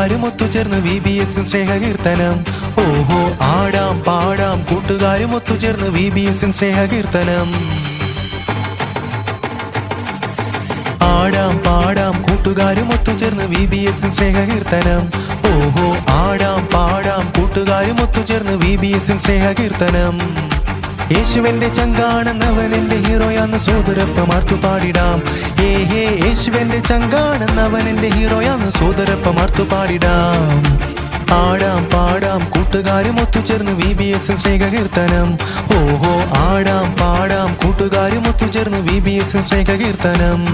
കൂട്ടുകാരും ഒത്തുചേർന്ന് V B S സ്നേഹകീർത്തനം. ഓഹോ ആടാം പാടാം കൂട്ടുകാരും ഒത്തുചേർന്ന് വി ബി എസ് സ്നേഹകീർത്തനം. ആടാം പാടാം കൂട്ടുകാരും ഒത്തുചേർന്ന് വി ബി എസ് സ്നേഹകീർത്തനം. ഓഹോ ആടാം പാടാം കൂട്ടുകാരും ഒത്തുചേർന്ന് വി ബി എസ് സ്നേഹകീർത്തനം. യേശുവന്റെ ചങ്കാണെന്നവൻ എന്റെ ഹീറോയാന്ന് സോദരപ്പമാർത്തു പാടിടാം. ഏ ഹേ യേശുവിന്റെ ചങ്കാണെന്നവൻ എന്റെ ഹീറോയാന്ന് സോദരപ്പമാർത്തു പാടിടാം. ആടാം പാടാം കൂട്ടുകാരും ഒത്തുചേർന്ന് വി ബി എസ് സ്നേഹകീർത്തനം. ഓഹോ ആടാം പാടാം കൂട്ടുകാരും ഒത്തുചേർന്ന് വി ബി എസ് സ്നേഹകീർത്തനം.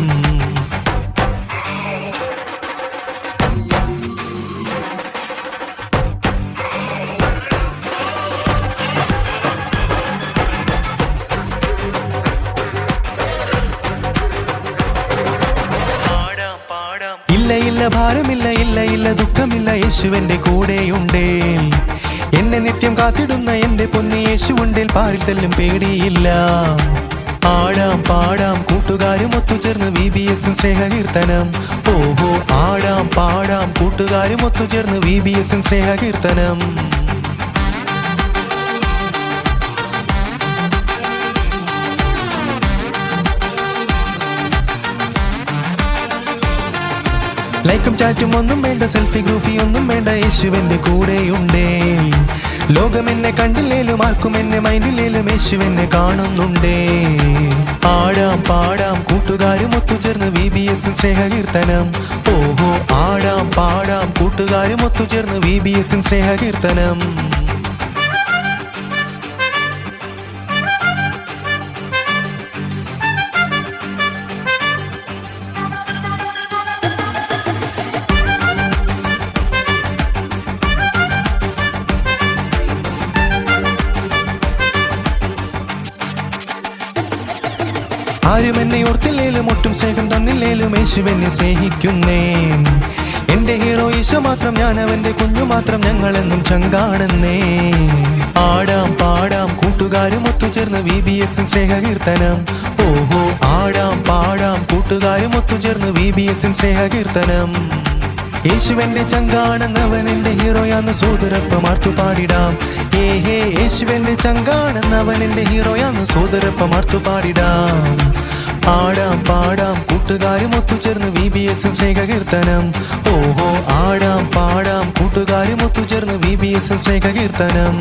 ഭാരമില്ല ഇല്ല ഇല്ല ദുഃഖമില്ല യേശുവിന്റെ കൂടെയുണ്ടേ. എന്നെ നിത്യം കാത്തിടുന്ന എന്റെ പൊന്നു യേശുണ്ടേൽ പാരിൽ തെല്ലും പേടിയില്ല. ആടാം പാടാം കൂട്ടുകാരും ഒത്തുചേർന്ന് വി ബി എസ് സ്നേഹകീർത്തനം. ഓഹോ ആടാം പാടാം കൂട്ടുകാരും ഒത്തുചേർന്ന് വി ബി എസ് സ്നേഹകീർത്തനം. ലൈക്കും ചാറ്റും ഒന്നും വേണ്ട സെൽഫി ഗ്രൂഫി ഒന്നും വേണ്ട യേശുവിന്റെ കൂടെയുണ്ടേ. ലോകം എന്നെ കണ്ടില്ലേലും ആർക്കും എന്നെ മൈൻഡില്ലേലും എന്നെ കാണുന്നുണ്ടേ. ആടാം പാടാം കൂട്ടുകാരും ഒത്തുചേർന്ന് വി ബി എസ് സ്നേഹകീർത്തനം. ഓഹോ ആടാം പാടാം കൂട്ടുകാരും ഒത്തുചേർന്ന് വി ബി എസ് സ്നേഹകീർത്തനം. ആരും എന്നെ ഓർത്തില്ലേലും ഒട്ടും സ്നേഹം തന്നില്ലേലും യേശു എന്നെ സ്നേഹിക്കുന്നേ. എന്റെ ഹീറോ ഈശോ മാത്രം ഞാൻ അവന്റെ കുഞ്ഞു മാത്രം ഞങ്ങളെന്നും ചങ്കാണെന്നേ ആടാം പാടാം കൂട്ടുകാരും ഒത്തുചേർന്ന് വി ബി എസ് സ്നേഹകീർത്തനം. ഓഹോ ആടാം പാടാം കൂട്ടുകാരും ഒത്തുചേർന്ന് വി ബി എസ് സ്നേഹകീർത്തനം. യേശുവന്റെ ചങ്കാണെന്നവൻ എന്റെ ഹീറോയാന്ന് സോദരപ്പം ആർത്തു പാടിടാം. ഹേ യേശുവന്റെ ചങ്കാണെന്നവൻ എന്റെ ഹീറോയാന്ന് സോദരപ്പം ആർത്തു പാടിടാം. പാടാം പാടാം കൂട്ടുകാരും ഒത്തുചേർന്ന് വി ബി എസ് സ്നേഹ കീർത്തനം ഓഹോ ആടാം പാടാം കൂട്ടുകാരും ഒത്തുചേർന്ന് വി ബി എസ് സ്നേഹകീർത്തനം.